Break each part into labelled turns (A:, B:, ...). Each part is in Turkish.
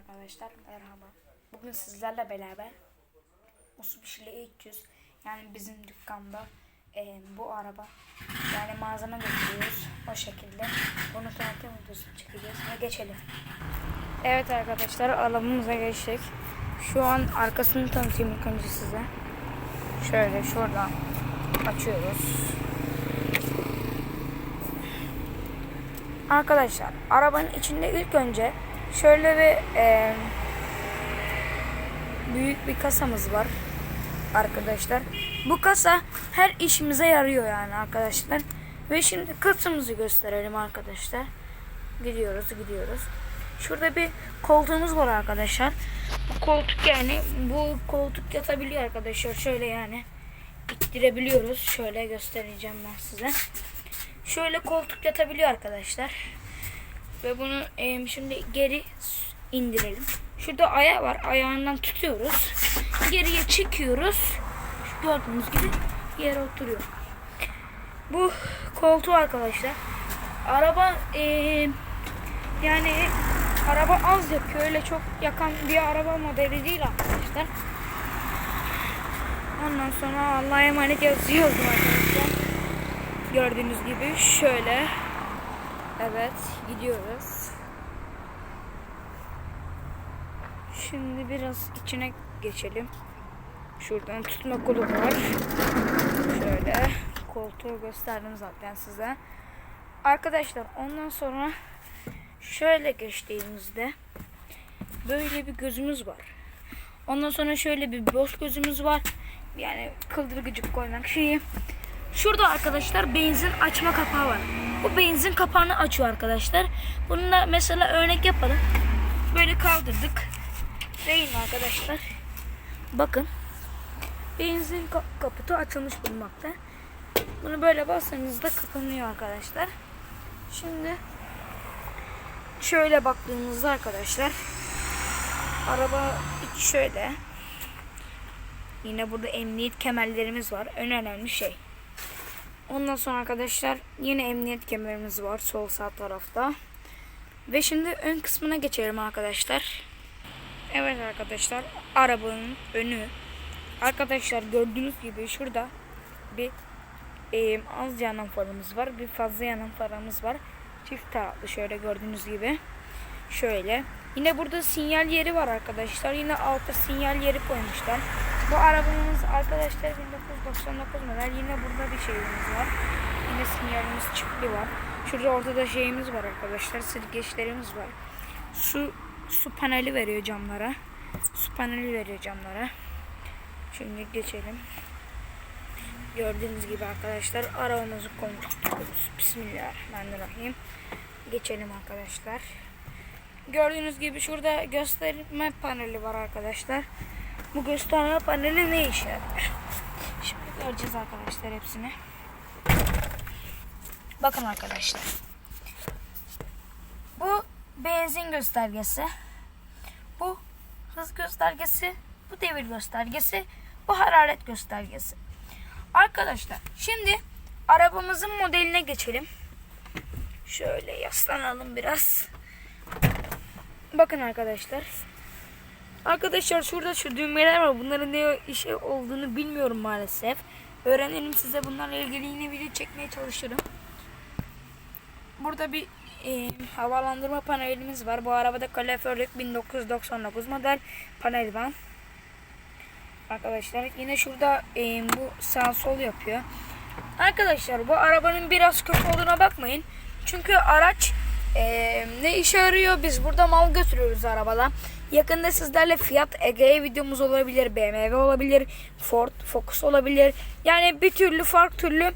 A: arkadaşlar merhaba. Bugün sizlerle beraber Mitsubishi 300 yani bizim dükkanda e, bu araba yani malzeme götürüyoruz o şekilde. Bunu tanıtım videosunu çekeceğiz ve geçelim. Evet arkadaşlar arabamıza geçtik. Şu an arkasını tanıtayım ilk önce size. Şöyle şuradan açıyoruz. Arkadaşlar arabanın içinde ilk önce şöyle bir e, büyük bir kasamız var arkadaşlar. Bu kasa her işimize yarıyor yani arkadaşlar. Ve şimdi kasamızı gösterelim arkadaşlar. Gidiyoruz gidiyoruz. Şurada bir koltuğumuz var arkadaşlar. Bu koltuk yani bu koltuk yatabiliyor arkadaşlar. Şöyle yani ittirebiliyoruz. Şöyle göstereceğim ben size. Şöyle koltuk yatabiliyor arkadaşlar. Ve bunu em, şimdi geri indirelim. Şurada ayağı var. Ayağından tutuyoruz. Geriye çekiyoruz. Şu gördüğünüz gibi yere oturuyor. Bu koltuğu arkadaşlar. Araba em, yani araba az yakıyor. Öyle çok yakan bir araba modeli değil arkadaşlar. Ondan sonra Allah'a emanet yazıyoruz arkadaşlar. Gördüğünüz gibi şöyle. Evet gidiyoruz. Şimdi biraz içine geçelim. Şuradan tutma kolu var. Şöyle koltuğu gösterdim zaten size. Arkadaşlar ondan sonra şöyle geçtiğimizde böyle bir gözümüz var. Ondan sonra şöyle bir boş gözümüz var. Yani kıldırgıcık koymak şeyi. Şurada arkadaşlar benzin açma kapağı var. Bu benzin kapağını açıyor arkadaşlar. Bununla mesela örnek yapalım. Böyle kaldırdık. Değil mi arkadaşlar? Bakın. Benzin ka- kaputu açılmış bulunmakta. Bunu böyle bastığınızda kapanıyor arkadaşlar. Şimdi şöyle baktığınızda arkadaşlar araba şöyle. Yine burada emniyet kemerlerimiz var. En önemli şey. Ondan sonra arkadaşlar yine emniyet kemerimiz var sol sağ tarafta. Ve şimdi ön kısmına geçelim arkadaşlar. Evet arkadaşlar arabanın önü. Arkadaşlar gördüğünüz gibi şurada bir e, az yanan farımız var. Bir fazla yanan farımız var. Çift taraflı şöyle gördüğünüz gibi. Şöyle. Yine burada sinyal yeri var arkadaşlar. Yine altta sinyal yeri koymuşlar. Bu arabamız arkadaşlar 1999 model. Yine burada bir şeyimiz var. Yine sinyalimiz çiftli var. Şurada ortada şeyimiz var arkadaşlar. Silgeçlerimiz var. Su su paneli veriyor camlara. Su paneli veriyor camlara. Şimdi geçelim. Gördüğünüz gibi arkadaşlar arabamızı konuşturuyoruz. Bismillahirrahmanirrahim. Geçelim arkadaşlar. Gördüğünüz gibi şurada gösterme paneli var arkadaşlar. Bu gösterme paneli ne işe yarar? Şimdi göreceğiz arkadaşlar hepsini. Bakın arkadaşlar. Bu benzin göstergesi. Bu hız göstergesi. Bu devir göstergesi. Bu hararet göstergesi. Arkadaşlar şimdi arabamızın modeline geçelim. Şöyle yaslanalım biraz. Bakın arkadaşlar. Arkadaşlar şurada şu düğmeler var. Bunların ne işe olduğunu bilmiyorum maalesef. Öğrenelim size bunlarla ilgili yine video çekmeye çalışırım. Burada bir e, havalandırma panelimiz var. Bu arabada kaloriferlik 1999 model panel var. Arkadaşlar yine şurada e, bu sağ sol yapıyor. Arkadaşlar bu arabanın biraz kötü olduğuna bakmayın. Çünkü araç e, ne işe yarıyor? Biz burada mal götürüyoruz arabada. Yakında sizlerle Fiat Egea videomuz olabilir, BMW olabilir, Ford Focus olabilir. Yani bir türlü farklı türlü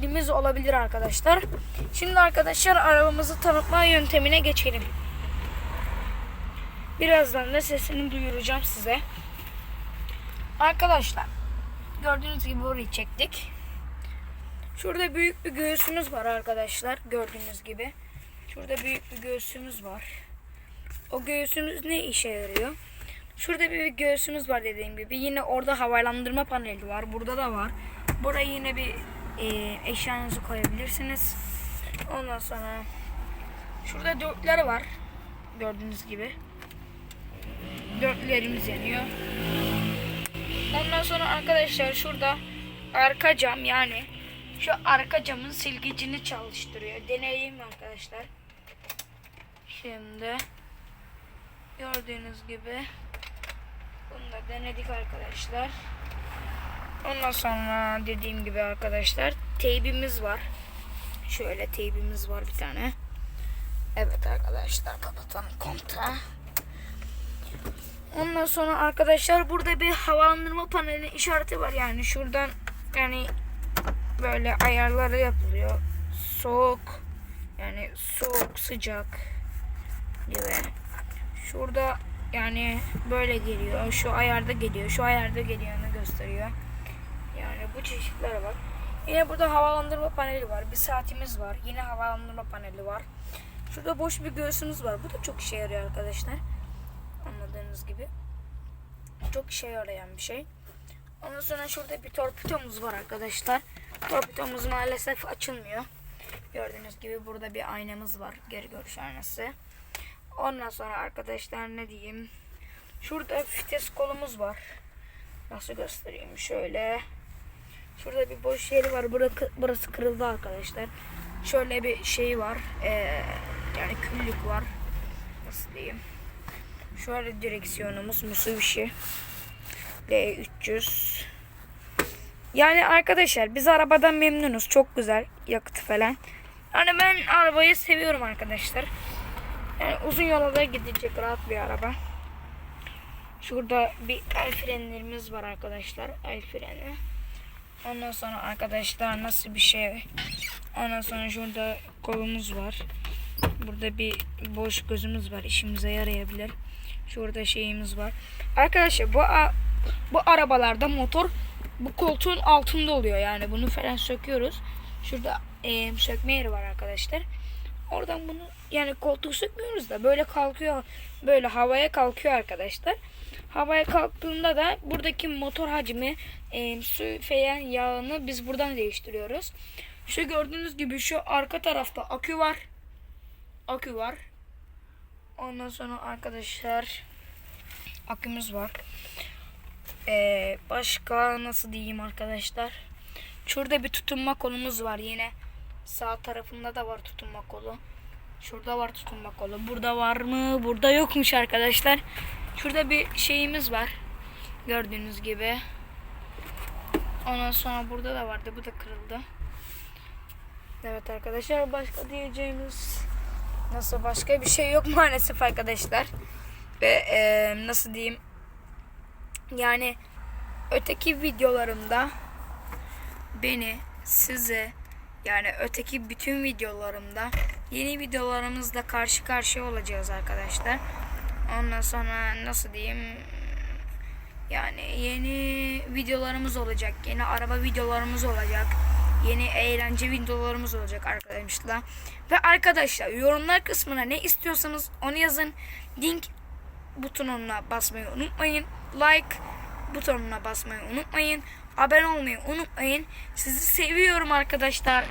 A: modelimiz olabilir arkadaşlar. Şimdi arkadaşlar arabamızı tanıtma yöntemine geçelim. Birazdan da sesini duyuracağım size. Arkadaşlar gördüğünüz gibi burayı çektik. Şurada büyük bir göğsümüz var arkadaşlar. Gördüğünüz gibi. Şurada büyük bir göğsümüz var. O göğsümüz ne işe yarıyor? Şurada bir göğsümüz var dediğim gibi. Yine orada havalandırma paneli var. Burada da var. Buraya yine bir e, eşyanızı koyabilirsiniz. Ondan sonra şurada dörtler var. Gördüğünüz gibi. Dörtlerimiz yanıyor. Ondan sonra arkadaşlar şurada arka cam yani şu arka camın silgicini çalıştırıyor. Deneyeyim arkadaşlar. Şimdi gördüğünüz gibi bunu da denedik arkadaşlar. Ondan sonra dediğim gibi arkadaşlar teybimiz var. Şöyle teybimiz var bir tane. Evet arkadaşlar kapatalım kontağı. Ondan sonra arkadaşlar burada bir havalandırma paneli işareti var. Yani şuradan yani böyle ayarları yapılıyor. Soğuk yani soğuk sıcak gibi. Şurada yani böyle geliyor. Şu ayarda geliyor. Şu ayarda geliyorunu gösteriyor. Yani bu çeşitler var. Yine burada havalandırma paneli var. Bir saatimiz var. Yine havalandırma paneli var. Şurada boş bir göğsümüz var. Bu da çok işe yarıyor arkadaşlar. Anladığınız gibi. Çok işe yarayan bir şey. Ondan sonra şurada bir torpidomuz var arkadaşlar. Torpidomuz maalesef açılmıyor. Gördüğünüz gibi burada bir aynamız var. Geri görüş aynası. Ondan sonra arkadaşlar ne diyeyim. Şurada vites kolumuz var. Nasıl göstereyim şöyle. Şurada bir boş yeri var. Burası, burası kırıldı arkadaşlar. Şöyle bir şey var. Ee, yani küllük var. Nasıl diyeyim. Şöyle direksiyonumuz Mitsubishi L300. Yani arkadaşlar biz arabadan memnunuz. Çok güzel yakıtı falan. Yani ben arabayı seviyorum arkadaşlar. Yani uzun yola da gidecek rahat bir araba. Şurada bir el frenlerimiz var arkadaşlar. El freni. Ondan sonra arkadaşlar nasıl bir şey. Ondan sonra şurada kolumuz var. Burada bir boş gözümüz var. İşimize yarayabilir. Şurada şeyimiz var. Arkadaşlar bu bu arabalarda motor bu koltuğun altında oluyor. Yani bunu falan söküyoruz. Şurada e, sökme yeri var arkadaşlar. Oradan bunu yani koltuğu sökmüyoruz da böyle kalkıyor. Böyle havaya kalkıyor arkadaşlar. Havaya kalktığında da buradaki motor hacmi e, su feyen yağını biz buradan değiştiriyoruz. Şu gördüğünüz gibi şu arka tarafta akü var. Akü var. Ondan sonra arkadaşlar akümüz var. Ee, başka nasıl diyeyim arkadaşlar. Şurada bir tutunma kolumuz var yine. Sağ tarafında da var tutunma kolu. Şurada var tutunma kolu. Burada var mı? Burada yokmuş arkadaşlar. Şurada bir şeyimiz var. Gördüğünüz gibi. Ondan sonra burada da vardı. Bu da kırıldı. Evet arkadaşlar başka diyeceğimiz nasıl başka bir şey yok maalesef arkadaşlar. Ve e, nasıl diyeyim yani öteki videolarımda beni size yani öteki bütün videolarımda yeni videolarımızla karşı karşıya olacağız arkadaşlar. Ondan sonra nasıl diyeyim yani yeni videolarımız olacak. Yeni araba videolarımız olacak. Yeni eğlence videolarımız olacak arkadaşlar. Ve arkadaşlar yorumlar kısmına ne istiyorsanız onu yazın. Link butonuna basmayı unutmayın. Like butonuna basmayı unutmayın. Abone olmayı unutmayın. Sizi seviyorum arkadaşlar.